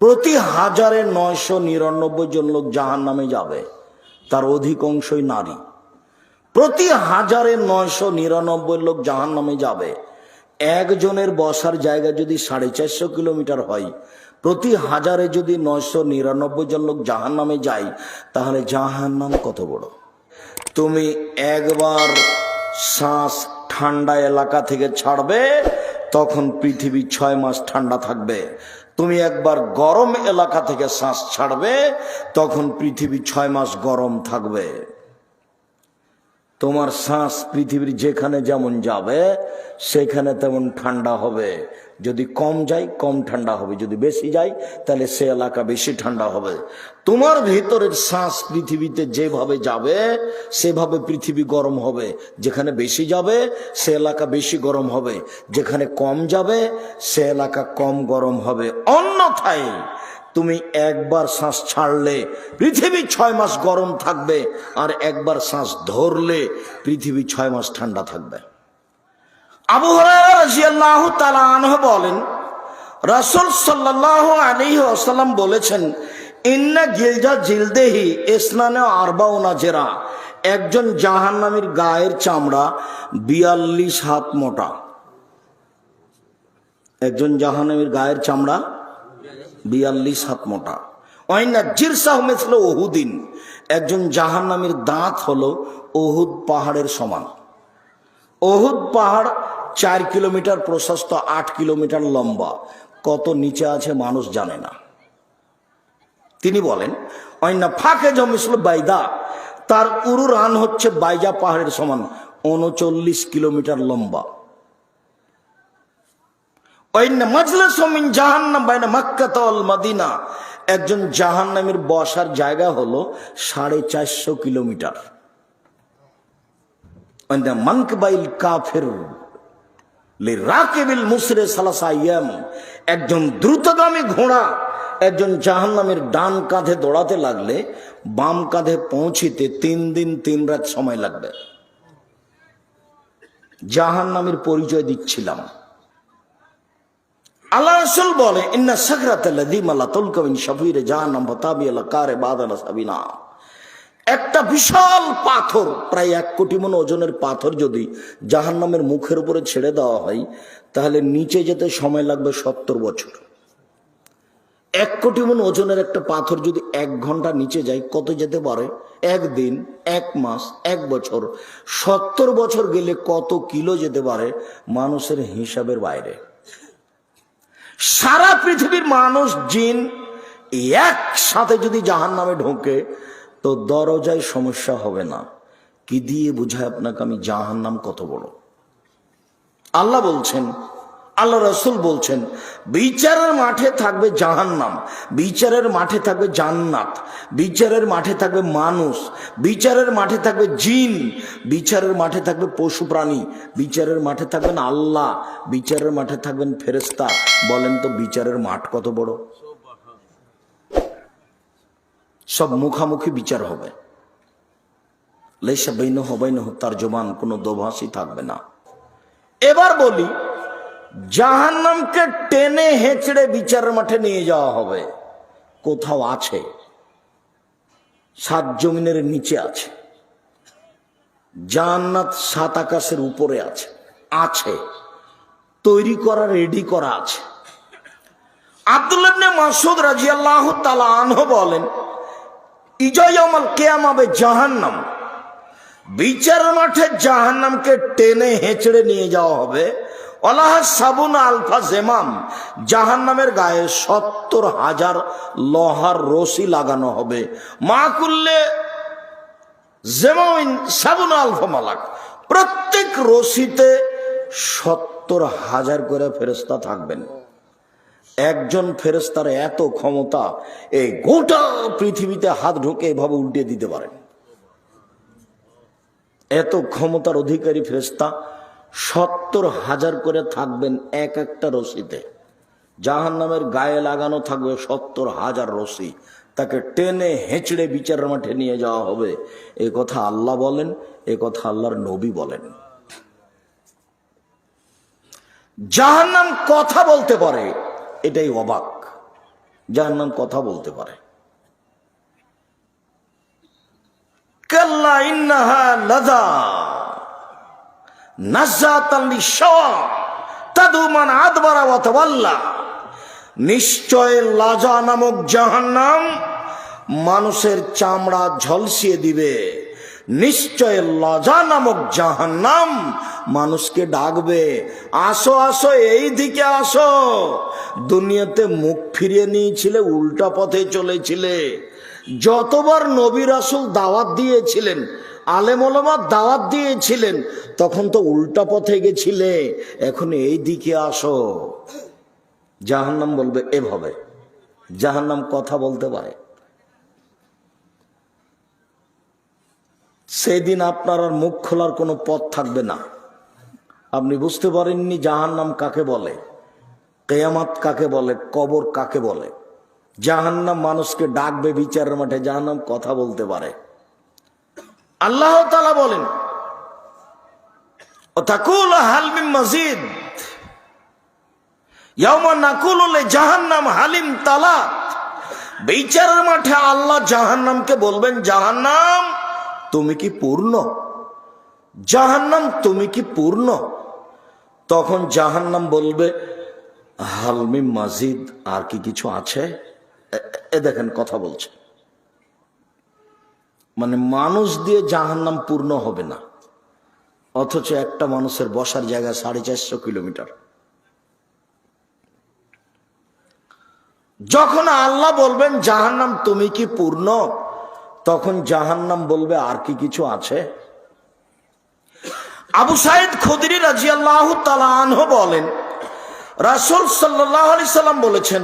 প্রতি হাজারে নয়শো নিরানব্বই জন লোক জাহান নামে যাবে। তার অধিকাংশই নারী। প্রতি হাজারে নয়শো নিরানব্বই লোক জাহান নামে যাবে। একজনের বসার জায়গা যদি সাড়ে চারশো কিলোমিটার হয়, প্রতি হাজারে যদি নয়শো নিরানব্বই জন লোক জাহান নামে যায়, তাহলে জাহান নাম কত বড়? তুমি একবার শ্বাস ঠান্ডা এলাকা থেকে ছাড়বে, তখন পৃথিবী ছয় মাস ঠান্ডা থাকবে। তুমি একবার গরম এলাকা থেকে শ্বাস ছাড়বে, তখন পৃথিবী ছয় মাস গরম থাকবে। তোমার শ্বাস পৃথিবীর যেখানে যেমন যাবে, সেখানে তেমন ঠান্ডা হবে। যদি কম যায়, কম ঠান্ডা হবে। যদি বেশি যায়, তাহলে সে এলাকা বেশি ঠান্ডা হবে। তোমার ভেতরের শ্বাস পৃথিবীতে যেভাবে যাবে, সেভাবে পৃথিবী গরম হবে। যেখানে বেশি যাবে, সে এলাকা বেশি গরম হবে। যেখানে কম যাবে, সে এলাকা কম গরম হবে। অন্যথায় তুমি একবার শ্বাস ছাড়লে পৃথিবী ছয় মাস গরম থাকবে, আর একবার শ্বাস ধরলে পৃথিবী ছয় মাস ঠান্ডা থাকবে। আবু হরাহ তালাহ বলেন, রাসুল সাল্লাহ আলী আসাল্লাম বলেছেন, ইন্না গিলজা জিলদেহি ইসনানে আরবাউনা জেরা, একজন জাহান্নামীর গায়ের চামড়া বিয়াল্লিশ হাত মোটা। একজন জাহান্নামীর গায়ের চামড়া বিয়াল্লিশ হাত মোটা। ওয়াইনা জিরসাহ মেসল ওহুদিন একজন জাহান্নামীর দাঁত হলো ওহুদ পাহাড়ের সমান। ওহুদ পাহাড় চার কিলোমিটার প্রশস্ত, আট কিলোমিটার লম্বা। কত নিচে আছে মানুষ জানে না। তিনি বলেন অন্য ফাঁকে জমিসল বাইদা। তার উরু রান হচ্ছে বাইজা পাহাড়ের সমান উনচল্লিশ কিলোমিটার লম্বা। একজন জাহান্নামের বসার জায়গা হলো সাড়ে চারশো কিলোমিটার। অন্য মানকবাইল কাফের। রাকেবিল মুসরে সালাসাইয়াম একজন দ্রুতগামী ঘোড়া, একজন জাহান্নামের ডান কাঁধে দৌড়াতে লাগলে, বাম কাঁধে পৌঁছিতে তিন দিন, তিন রাত সময় লাগবে। জাহান্নামের পরিচয় দিচ্ছিলাম। আল্লাহ রসুল বলে, ইন্না সাকরাতাল্লাযীমালা তুলকাবিন শাফিরে জাহান্নাম বাতাবিয়ালা কারে বাদালা সাবিনা। একটা বিশাল পাথর, প্রায় এক কোটি মন ওজনের পাথর যদি জাহান্নামের মুখের উপরে ছেড়ে দেওয়া হয়, তাহলে নিচে যেতে সময় লাগবে সত্তর বছর। এক কোটি মন ওজনের একটা পাথর যদি এক ঘণ্টা নিচে যায়, কত যেতে পারে? একদিন, এক মাস, এক বছর। সত্তর বছর গেলে কত কিলো যেতে পারে? মানুষের হিসাবের বাইরে। সারা পৃথিবীর মানুষ জিন একসাথে যদি জাহান নামে ঢোকে তো দরজায় সমস্যা হবে না। কি দিয়ে বুঝায় আপনাকে আমি জাহান নাম কত বড়? আল্লাহ বলছেন, আল্লাহ রসুল বলছেন, বিচারের মাঠে থাকবে জাহান্নাম বিচারের মাঠে থাকবে জান্নাত, বিচারের মাঠে থাকবে মানুষ, বিচারের মাঠে থাকবে জিন, বিচারের মাঠে থাকবে পশু প্রাণী, বিচারের মাঠে থাকবেন আল্লাহ, বিচারের মাঠে থাকবেন ফেরেস্তা বলেন তো বিচারের মাঠ কত বড়? সব মুখামুখি বিচার হবে। লেসা বৈন হবাইন তার জবান কোনো দোভাষই থাকবে না। এবার বলি, জাহান্নামকে টেনে হেঁচড়ে বিচারের মাঠে নিয়ে যাওয়া হবে। কোথাও আছে? সাত জমিনের নিচে আছে। জাহান্নাত সাত আকাশের উপরে আছে। আছে। তৈরি করা, রেডি করা আছে। আব্দুল্লাহ মাসুদ রাজিয়াল্লাহ তালা আনহ বলেন ইজয়ামাল কেয়ামাবে জাহান্নাম? বিচার মাঠে জাহান্নামকে টেনে হেঁচড়ে নিয়ে যাওয়া হবে। অলাহ সাবুন আলফা জেমাম, জাহান্নামের গায়ে সত্তর হাজার লোহার রশি লাগানো হবে। মা করলে জেমাইন সাবুন আলফা মালাক, প্রত্যেক রশিতে সত্তর হাজার করে ফেরস্তা থাকবেন। একজন ফেরেস্তার এত ক্ষমতা, এই গোটা পৃথিবীতে হাত ঢুকে এভাবে উল্টে দিতে পারেন এত ক্ষমতার অধিকারী ফেরেস্তা সত্তর হাজার করে থাকবেন এক একটা রশিতে। জাহান নামের গায়ে লাগানো থাকবে সত্তর হাজার রশি। তাকে টেনে হেঁচড়ে বিচারের মাঠে নিয়ে যাওয়া হবে। এ কথা আল্লাহ বলেন, এ কথা আল্লাহর নবী বলেন। জাহান্নাম কথা বলতে পারে এটাই অবাক। যার নাম কথা বলতে পারে। নিশ্চয় লাজা নামক জাহান্নাম মানুষের চামড়া ঝলসিয়ে দিবে। নিশ্চয় লজা নামক জাহান্নাম মানুষকে ডাকবে, আসো আসো, এই দিকে আসো। দুনিয়াতে মুখ ফিরিয়ে নিয়েছিলে, উল্টা পথে চলেছিলে। যতবার নবী রাসুল দাওয়াত দিয়েছিলেন আলেমলমার দাওয়াত দিয়েছিলেন, তখন তো উল্টা পথে গেছিলে, এখন এই দিকে আসো। জাহান্নাম বলবে, এভাবে। জাহান্নাম কথা বলতে পারে। সেদিন আপনার আর মুখ খোলার কোনো পথ থাকবে না। আপনি বুঝতে পারেননি জাহান্নাম কাকে বলে, কেয়ামাত কাকে বলে, কবর কাকে বলে। জাহান্নাম মানুষকে ডাকবে বিচারের মাঠে, জাহান্নাম কথা বলতে পারে। আল্লাহ তালা বলেন জাহান্নাম হালিম তালাত বিচারের মাঠে আল্লাহ জাহান্নামকে বলবেন, জাহান্নাম তুমি কি পূর্ণ? জাহান্নাম তুমি কি পূর্ণ? তখন জাহান্নাম বলবে হালমি মাজিদ, আর কি কিছু আছে? এ- দেখেন কথা বলছে। মানে মানুষ দিয়ে জাহান্নাম পূর্ণ হবে না। অথচ একটা মানুষের বসার জায়গা সাড়ে চারশো কিলোমিটার। যখন আল্লাহ বলবেন, জাহান্নাম তুমি কি পূর্ণ? তখন জাহান্নাম বলবে, আর কি কিছু আছে? আবু সাইদ খুদরি রাজি আল্লাহ তালাহ বলেন, রাসুল সাল্লাহ আলি সাল্লাম বলেছেন,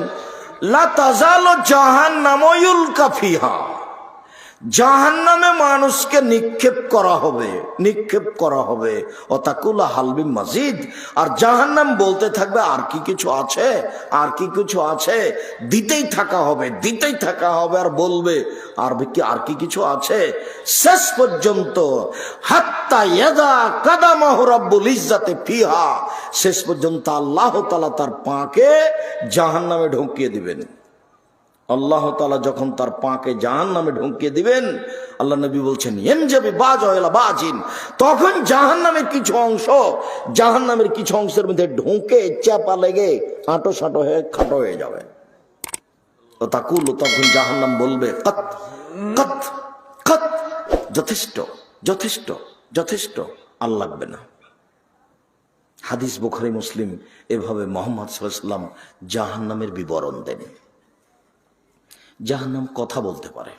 লা তাজাল জাহান্নাময়ুল কাফিহা জাহান্নামে মানুষকে নিক্ষেপ করা হবে, নিক্ষেপ করা হবে। অতাকুলা হালবি মসজিদ আর জাহান্নাম বলতে থাকবে, আর কি কিছু আছে? আর কি কিছু আছে? দিতেই থাকা হবে, দিতেই থাকা হবে আর বলবে, আর কি আর কি কিছু আছে? শেষ পর্যন্ত, হাত্তা ইয়াদা কাদামাহ রাব্বুল ইজ্জাতে ফিহা। শেষ পর্যন্ত আল্লাহ তালা তার পাকে জাহান্নামে ঢুকিয়ে দিবেন। আল্লাহ তালা যখন তার পাকে জাহান নামে ঢুকিয়ে দিবেন, আল্লাহ নবী বলছেন এম যাবে বাজ হয়লা বাজিন। তখন জাহান নামের কিছু অংশ জাহান নামের কিছু অংশের মধ্যে ঢুকে চাপা লেগে আঁটো সাঁটো হয়ে খাটো হয়ে যাবে। ও তাকুল, তখন জাহান নাম বলবে, কত কত কত, যথেষ্ট যথেষ্ট যথেষ্ট, আর লাগবে না। হাদিস বুখারি, মুসলিম এভাবে মোহাম্মদ সাল্লাম জাহান নামের বিবরণ দেন। জাহান্নাম কথা বলতে পারে।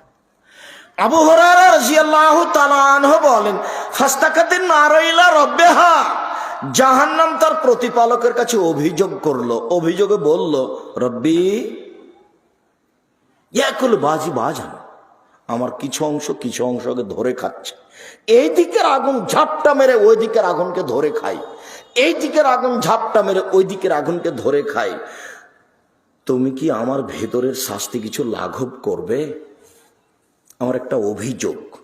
আবু বলেন জাহান্নাম তার প্রতিপালকের কাছে অভিযোগ করল, অভিযোগে বলল, রব্বি, ইয়াকুল বাজি বাজান, আমার কিছু অংশ কিছু অংশকে ধরে খাচ্ছে। এই দিকের আগুন ঝাপটা মেরে ওই দিকের আগুনকে ধরে খাই এই দিকের আগুন ঝাপটা মেরে ওই দিকের আগুনকে ধরে খাই তুমি কি আমার ভেতরের শাস্তি কিছু লাঘব করবে? আমার একটা অভিযোগ।